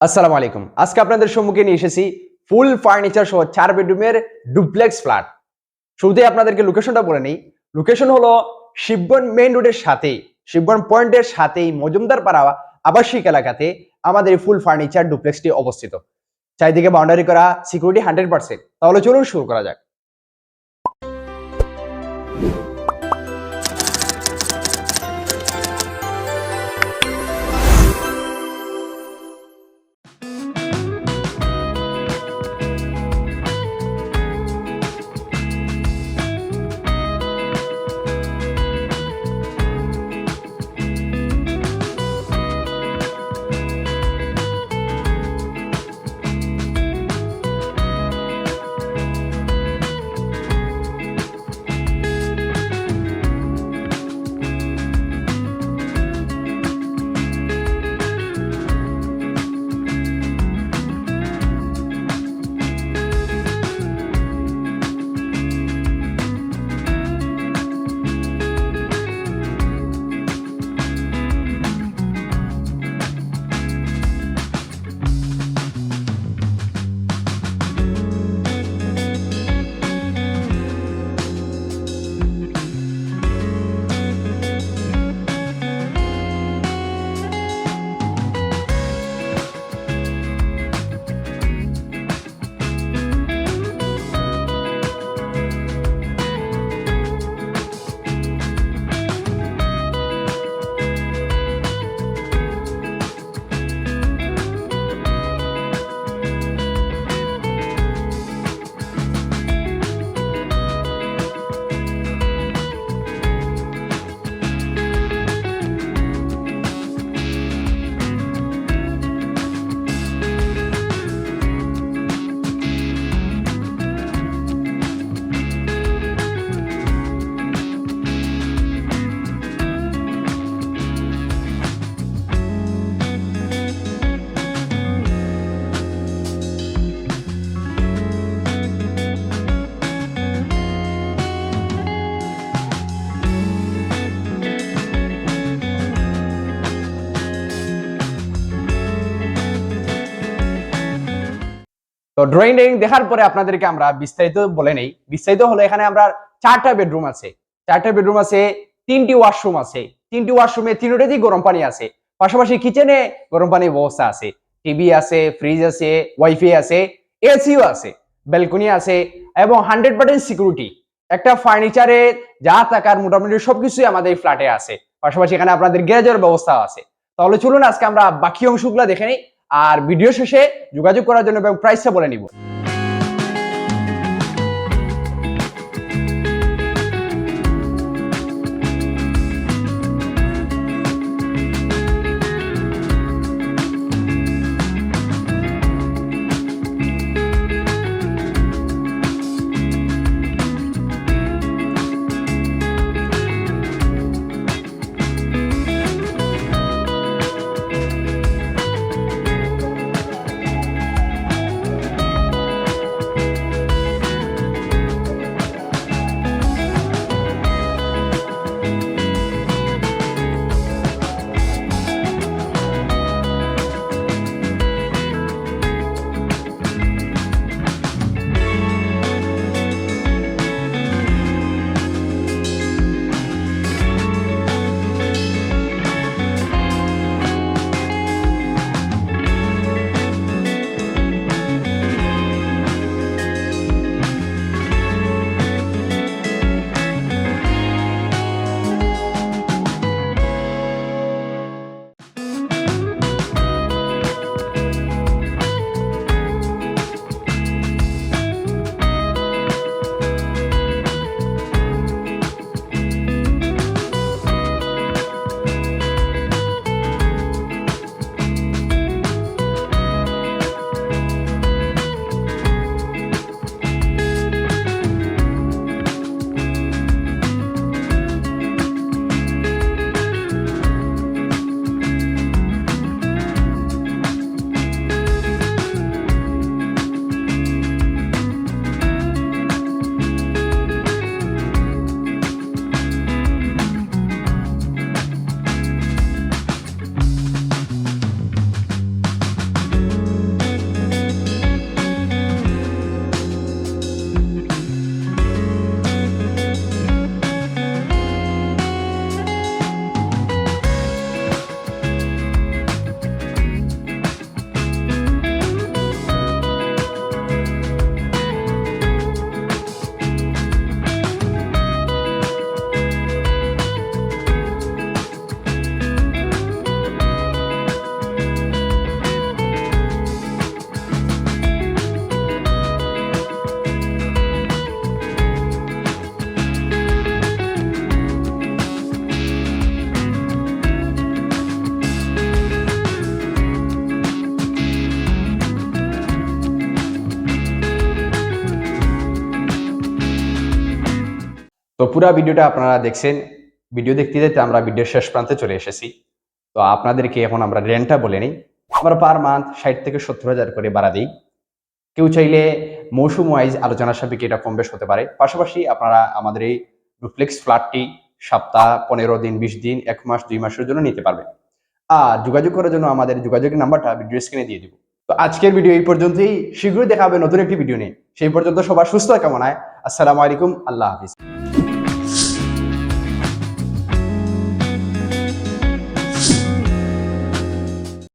আসসালামু আলাইকুম। আজকে আপনাদের সম্মুখে নিয়ে এসেছি ফুল ফার্নিচার সহ চার বেডরুমের ডুপ্লেক্স ফ্ল্যাট। শুরুতেই আপনাদেরকে লোকেশনটা বলে নেই। লোকেশন হলো শিববন মেইন রোডের সাথেই শিববন পয়েন্টের সাথেই মজুমদার পাড়া আবাসিক এলাকাতে আমাদের ফুল ফার্নিচার ডুপ্লেক্সটি অবস্থিত। চারিদিকে বাউন্ডারি করা সিকিউরিটি হান্ড্রেড পার্সেন্ট তাহলে চলুন শুরু করা যাক। তো ড্রয়িং ড্রয়িং দেখার পরে আপনাদেরকে আমরা বিস্তারিত বলে নেই। বিস্তারিত হলো এখানে আমরা চারটা বেডরুম আছে। চারটা বেডরুম আছে, তিনটি ওয়াশরুম আছে। তিনটি ওয়াশরুমে তিনটেতেই গরম পানি আছে, পাশাপাশি কিচেনে গরম পানির ব্যবস্থা আছে। টিভি আছে ফ্রিজ আছে ওয়াইফাই আছে এসিও আছে ব্যালকনি আছে এবং হান্ড্রেড পার্সেন্ট সিকিউরিটি একটা ফার্নিচারে যা থাকার মোটামুটি সবকিছুই আমাদের ফ্ল্যাটে আছে। পাশাপাশি এখানে আপনাদের গ্যারেজের ব্যবস্থা আছে। তাহলে চলুন আজকে আমরা বাকি অংশগুলো দেখে নিই। আর ভিডিও শেষে যোগাযোগ করার জন্য প্রাইসটা বলে নিব। তো পুরো ভিডিওটা আপনারা দেখছেন। ভিডিও দেখতে দেখতে আমরা ভিডিওর শেষ প্রান্তে চলে এসেছি। তো আপনাদেরকে এখন আমরা রেন্টটা বলে নিই। আমরা পার মান্থ ষাট থেকে সত্তর হাজার করে ভাড়া দিই। কেউ চাইলে মৌসুম ওয়াইজ আলোচনা সাপেক্ষে এটা কম বেশ হতে পারে। পাশাপাশি আপনারা আমাদের এই ডুপ্লেক্স ফ্ল্যাটটি সপ্তাহ পনেরো দিন, বিশ দিন, এক মাস, দুই মাসের জন্য নিতে পারবেন। আর যোগাযোগ করার জন্য আমাদের যোগাযোগের নাম্বারটা ভিডিও স্ক্রিনে দিয়ে দিব। তো আজকের ভিডিও এই পর্যন্তই। শীঘ্রই দেখা হবে নতুন একটি ভিডিও নিয়ে। সেই পর্যন্ত সবার সুস্থ কামনায়। আসসালামু আলাইকুম। আল্লাহ হাফিজ।